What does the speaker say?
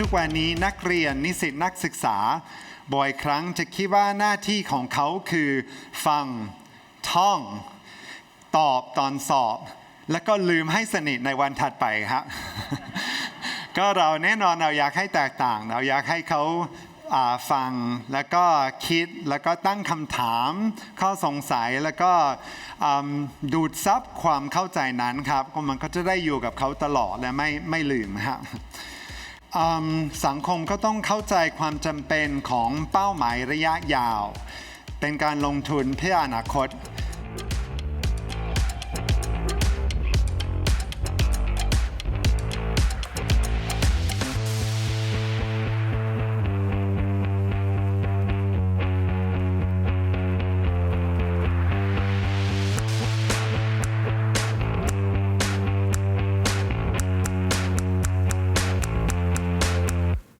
ทุกวันนี้นักเรียนนิสิตนักศึกษา บ่อยครั้งจะคิดว่าหน้าที่ของเขาคือ ฟัง ท่อง ตอบตอนสอบ แล้วก็ลืมให้สนิทในวันถัดไปครับก็เราแน่นอนเราอยากให้แตกต่าง เราอยากให้เขาาฟังแล้วก็คิดแล้วก็ตั้งคำถาม ข้อสงสัยแล้วก็ดูดซับความเข้าใจนั้นครับมันก็จะได้อยู่กับเขาตลอดและไม่ไม่ลืมครับ อืมสังคมก็ต้องเข้าใจความจำเป็นของเป้าหมายระยะยาว เป็นการลงทุนเพื่ออนาคต